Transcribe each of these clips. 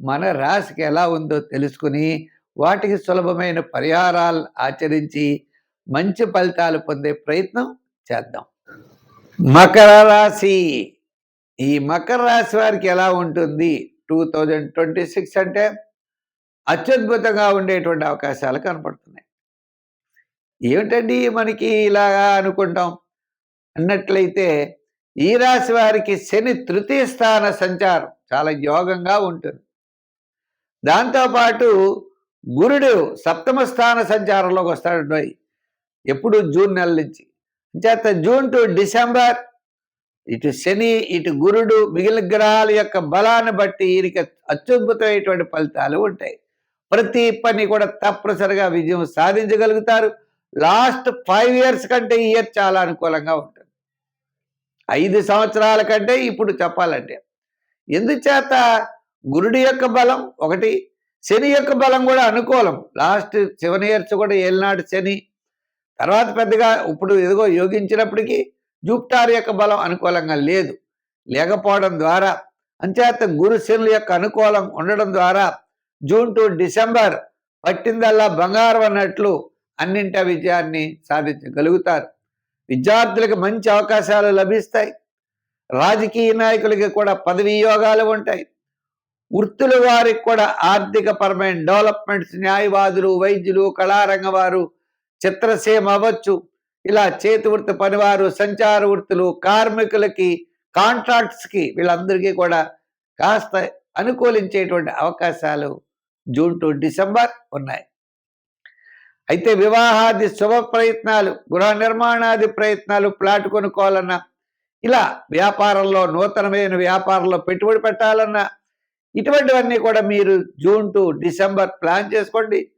మన రాశికి ఎలా ఉందో తెలుసుకుని వాటికి సులభమైన పరిహారాలు ఆచరించి మంచి ఫలితాలు పొందే ప్రయత్నం చేద్దాం. మకర రాశి. ఈ మకర రాశి వారికి ఎలా ఉంటుంది? టూ థౌజండ్ ట్వంటీ సిక్స్ అంటే అత్యద్భుతంగా ఉండేటువంటి అవకాశాలు కనపడుతున్నాయి. ఏమిటండి మనకి ఇలాగా అనుకుంటాం? అన్నట్లయితే ఈ రాశి వారికి శని తృతీయ స్థాన సంచారం చాలా యోగంగా ఉంటుంది. దాంతోపాటు గురుడు సప్తమ స్థాన సంచారంలోకి వస్తాడు ఎప్పుడు? జూన్ నెల నుంచి. చేత జూన్ టు డిసెంబర్ ఇటు శని ఇటు గురుడు మిగిలిన గ్రహాల యొక్క బలాన్ని బట్టి వీరికి అత్యద్భుతమైనటువంటి ఫలితాలు ఉంటాయి. ప్రతి పని కూడా తప్పనిసరిగా విజయం సాధించగలుగుతారు. లాస్ట్ ఫైవ్ ఇయర్స్ కంటే ఈ ఇయర్ చాలా అనుకూలంగా ఉంటుంది. ఐదు సంవత్సరాల కంటే ఇప్పుడు చెప్పాలంటే. ఎందుచేత గురుడి యొక్క బలం ఒకటి శని యొక్క బలం కూడా అనుకూలం. లాస్ట్ సెవెన్ ఇయర్స్ కూడా ఏలినాడు శని. తర్వాత పెద్దగా ఇప్పుడు ఎదుగో యోగించినప్పటికీ జూప్టార్ యొక్క బలం అనుకూలంగా లేదు. లేకపోవడం ద్వారా అంచేత గురు శనుల యొక్క అనుకూలం ఉండడం ద్వారా జూన్ టు డిసెంబర్ పట్టిందల్లా బంగారం అన్నట్లు అన్నింట విజయాన్ని సాధించగలుగుతారు. విద్యార్థులకు మంచి అవకాశాలు లభిస్తాయి. రాజకీయ నాయకులకి కూడా పదవీ యోగాలు ఉంటాయి. వృత్తుల వారికి కూడా ఆర్థిక పరమైన డెవలప్మెంట్స్ న్యాయవాదులు వైద్యులు కళారంగ వారు చిత్రసీమ అవ్వచ్చు. ఇలా చేతి వృత్తి పనివారు సంచార వృత్తులు కార్మికులకి కాంట్రాక్ట్స్కి వీళ్ళందరికీ కూడా కాస్త అనుకూలించేటువంటి అవకాశాలు జూన్ టు డిసెంబర్ ఉన్నాయి. అయితే వివాహాది శుభ ప్రయత్నాలు గృహ నిర్మాణాది ప్రయత్నాలు ప్లాట్ కొనుక్కోవాలన్నా ఇలా వ్యాపారంలో నూతనమైన వ్యాపారంలో పెట్టుబడి పెట్టాలన్నా ఇటువంటివన్నీ కూడా మీరు జూన్ టు డిసెంబర్ ప్లాన్ చేసుకోండి.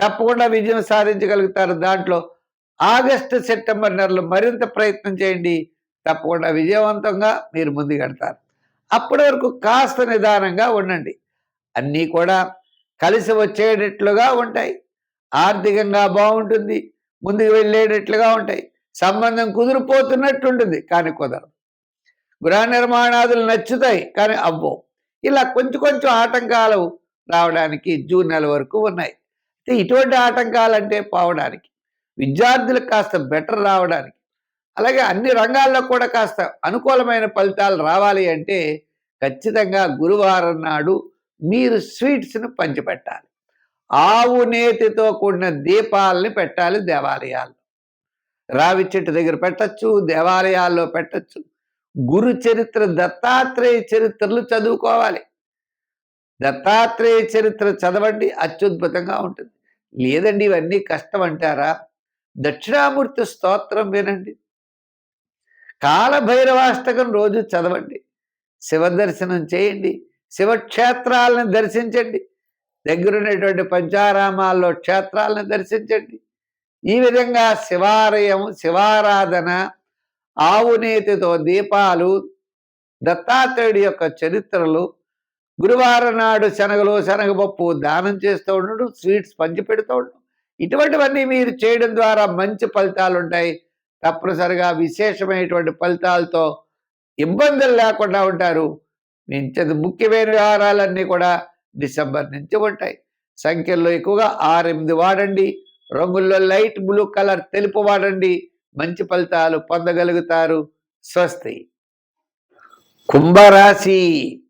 తప్పకుండా విజయం సాధించగలుగుతారు దాంట్లో. ఆగస్టు సెప్టెంబర్ నెలలో మరింత ప్రయత్నం చేయండి. తప్పకుండా విజయవంతంగా మీరు ముందుకెడతారు అప్పటి వరకు కాస్త నిదానంగా ఉండండి. అన్నీ కూడా కలిసి వచ్చేటట్లుగా ఉంటాయి. ఆర్థికంగా బాగుంటుంది. ముందుకు వెళ్ళేటట్లుగా ఉంటాయి. సంబంధం కుదిరిపోతున్నట్టుంటుంది కానీ కుదరదు. గృహ నిర్మాణాదులు నచ్చుతాయి కానీ అవ్వవు. ఇలా కొంచెం కొంచెం ఆటంకాలు రావడానికి జూన్ నెల వరకు ఉన్నాయి. ఇటువంటి ఆటంకాలు అంటే పోవడానికి విద్యార్థులకు కాస్త బెటర్ రావడానికి అలాగే అన్ని రంగాల్లో కూడా కాస్త అనుకూలమైన ఫలితాలు రావాలి అంటే ఖచ్చితంగా గురువారం నాడు మీరు స్వీట్స్ను పంచిపెట్టాలి. ఆవు నేతితో కూడిన దీపాలని పెట్టాలి దేవాలయాల్లో. రావి చెట్టు దగ్గర పెట్టచ్చు దేవాలయాల్లో పెట్టచ్చు గురు చరిత్ర దత్తాత్రేయ చరిత్రలు చదువుకోవాలి. దత్తాత్రేయ చరిత్ర చదవండి అత్యద్భుతంగా ఉంటుంది. లేదండి ఇవన్నీ కష్టం అంటారా దక్షిణామూర్తి స్తోత్రం వినండి. కాలభైరవాష్టకం రోజు చదవండి. శివ దర్శనం చేయండి. శివక్షేత్రాలను దర్శించండి. దగ్గరున్నటువంటి పంచారామాల్లో క్షేత్రాలను దర్శించండి. ఈ విధంగా శివాలయం శివారాధన ఆవునేతితో దీపాలు దత్తాత్రేయుడి యొక్క చరిత్రలు గురువారం నాడు శనగలు శనగపప్పు దానం చేస్తూ ఉండడం స్వీట్స్ పంచి పెడుతూ ఉండడం ఇటువంటివన్నీ మీరు చేయడం ద్వారా మంచి ఫలితాలు ఉంటాయి. తప్పనిసరిగా విశేషమైనటువంటి ఫలితాలతో ఇబ్బందులు లేకుండా ఉంటారు. మించదు ముఖ్యమైన వ్యవహారాలన్నీ కూడా డిసెంబర్ నుంచి ఉంటాయి. సంఖ్యల్లో ఎక్కువగా ఆరు ఎనిమిది వాడండి. రంగుల్లో లైట్ బ్లూ కలర్ తెలుపు వాడండి. మంచి ఫలితాలు పొందగలుగుతారు. స్వస్తి. కుంభరాశి.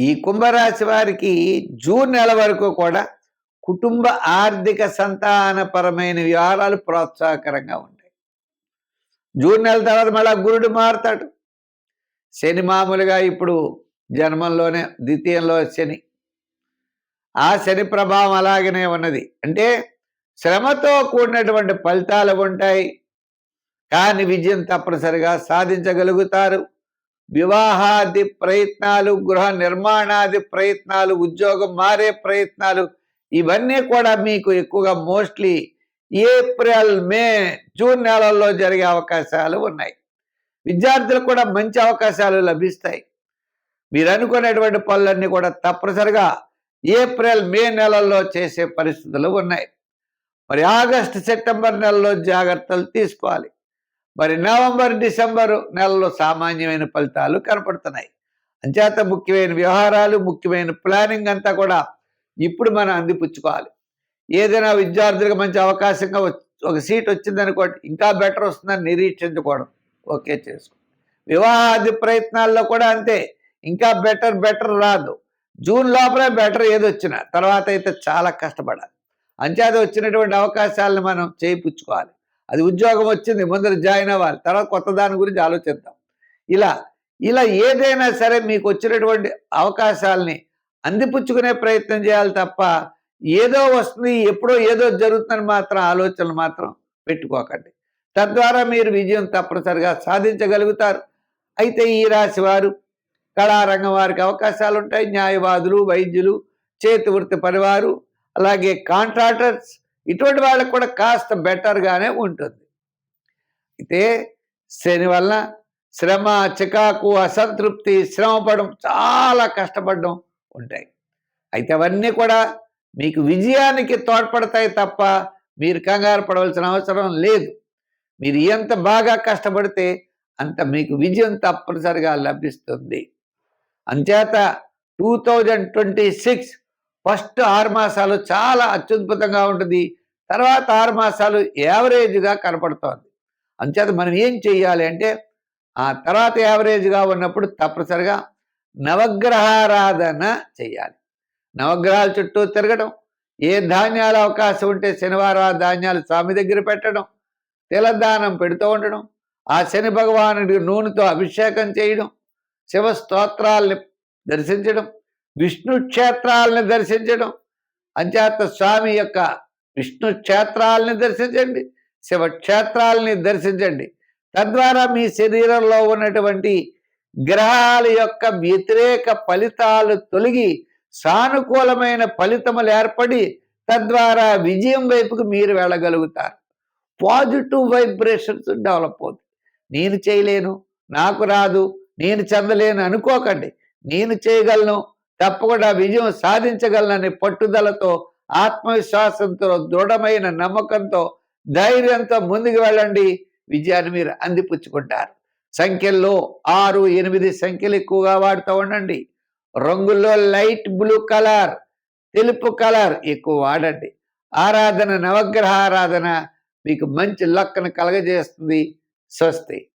ఈ కుంభరాశి వారికి జూన్ నెల వరకు కూడా కుటుంబ ఆర్థిక సంతానపరమైన వ్యవహారాలు ప్రోత్సాహకరంగా ఉంటాయి. జూన్ నెల తర్వాత మళ్ళా గురుడు మారుతాడు. శని మామూలుగా ఇప్పుడు జన్మంలోనే ద్వితీయంలో శని. ఆ శని ప్రభావం అలాగనే ఉన్నది. అంటే శ్రమతో కూడినటువంటి ఫలితాలు ఉంటాయి. కానీ విజయం తప్పనిసరిగా సాధించగలుగుతారు. వివాహాది ప్రయత్నాలు గృహ నిర్మాణాది ప్రయత్నాలు ఉద్యోగం మారే ప్రయత్నాలు ఇవన్నీ కూడా మీకు ఎక్కువగా మోస్ట్లీ ఏప్రిల్ మే జూన్ నెలల్లో జరిగే అవకాశాలు ఉన్నాయి. విద్యార్థులకు కూడా మంచి అవకాశాలు లభిస్తాయి. మీరు అనుకునేటువంటి పనులన్నీ కూడా తప్పనిసరిగా ఏప్రిల్ మే నెలల్లో చేసే పరిస్థితులు ఉన్నాయి. మరి ఆగస్టు సెప్టెంబర్ నెలలో జాగ్రత్తలు తీసుకోవాలి. మరి నవంబర్ డిసెంబర్ నెలలో సామాన్యమైన ఫలితాలు కనపడుతున్నాయి. అంచేత ముఖ్యమైన వ్యవహారాలు ముఖ్యమైన ప్లానింగ్ అంతా కూడా ఇప్పుడు మనం అందిపుచ్చుకోవాలి. ఏదైనా విద్యార్థులకు మంచి అవకాశంగా ఒక సీట్ వచ్చిందనుకోండి ఇంకా బెటర్ వస్తుందని నిరీక్షించకూడదు. ఓకే చేసుకో. వివాహాది ప్రయత్నాల్లో కూడా అంతే. ఇంకా బెటర్ బెటర్ రాదు. జూన్ లోపలే బెటర్ ఏదొచ్చినా తర్వాత అయితే చాలా కష్టపడాలి. అంచేత వచ్చినటువంటి అవకాశాలను మనం చేయిపుచ్చుకోవాలి. అది ఉద్యోగం వచ్చింది ముందర జాయిన్ అవ్వాలి. తర్వాత కొత్త దాని గురించి ఆలోచిద్దాం. ఇలా ఇలా ఏదైనా సరే మీకు వచ్చినటువంటి అవకాశాలని అందిపుచ్చుకునే ప్రయత్నం చేయాలి తప్ప ఏదో వస్తుంది ఎప్పుడో ఏదో జరుగుతుందని మాత్రం ఆలోచనలు మాత్రం పెట్టుకోకండి. తద్వారా మీరు విజయం తప్పనిసరిగా సాధించగలుగుతారు. అయితే ఈ రాశి వారు కళారంగం వారికి అవకాశాలు ఉంటాయి న్యాయవాదులు వైద్యులు చేతి వృత్తి పరివారు అలాగే కాంట్రాక్టర్స్ ఇటువంటి వాళ్ళకు కూడా కాస్త బెటర్గానే ఉంటుంది. అయితే శని వలన శ్రమ చికాకు అసంతృప్తి శ్రమపడడం చాలా కష్టపడడం ఉంటాయి. అయితే అవన్నీ కూడా మీకు విజయానికి తోడ్పడతాయి తప్ప మీరు కంగారు పడవలసిన అవసరం లేదు. మీరు ఎంత బాగా కష్టపడితే అంత మీకు విజయం తప్పనిసరిగా లభిస్తుంది. అంచేత two thousand twenty six first ఆరు మాసాలు చాలా అత్యద్భుతంగా ఉంటుంది. తర్వాత ఆరు మాసాలు యావరేజ్గా కనపడుతోంది. అంచేత మనం ఏం చెయ్యాలి అంటే ఆ తర్వాత యావరేజ్గా ఉన్నప్పుడు తప్పనిసరిగా నవగ్రహారాధన చెయ్యాలి. నవగ్రహాల చుట్టూ తిరగడం ఏ ధాన్యాల అవకాశం ఉంటే శనివారం ఆ ధాన్యాలు స్వామి దగ్గర పెట్టడం తిలదానం పెడుతూ ఉండడం ఆ శని భగవానుడికి నూనెతో అభిషేకం చేయడం శివస్తోత్రాల్ని దర్శించడం విష్ణు క్షేత్రాలని దర్శించడం అంచేత స్వామి యొక్క విష్ణు క్షేత్రాలని దర్శించండి శివ క్షేత్రాలని దర్శించండి. తద్వారా మీ శరీరంలో ఉన్నటువంటి గ్రహాల యొక్క వ్యతిరేక ఫలితాలు తొలగి సానుకూలమైన ఫలితములు ఏర్పడి తద్వారా విజయం వైపుకు మీరు వెళ్ళగలుగుతారు. పాజిటివ్ వైబ్రేషన్స్ డెవలప్ అవుతుంది నేను చేయలేను నాకు రాదు నేను చెందలేను అనుకోకండి. నేను చేయగలను తప్పకుండా విజయం సాధించగలనని పట్టుదలతో ఆత్మవిశ్వాసంతో దృఢమైన నమ్మకంతో ధైర్యంతో ముందుకు వెళ్ళండి. విజయాన్ని మీరు అందిపుచ్చుకుంటారు. సంఖ్యల్లో ఆరు ఎనిమిది సంఖ్యలు ఎక్కువగా వాడుతూ ఉండండి. రంగుల్లో లైట్ బ్లూ కలర్ తెలుపు కలర్ ఎక్కువ వాడండి. ఆరాధన నవగ్రహ ఆరాధన మీకు మంచి లక్కను కలగజేస్తుంది. స్వస్తి.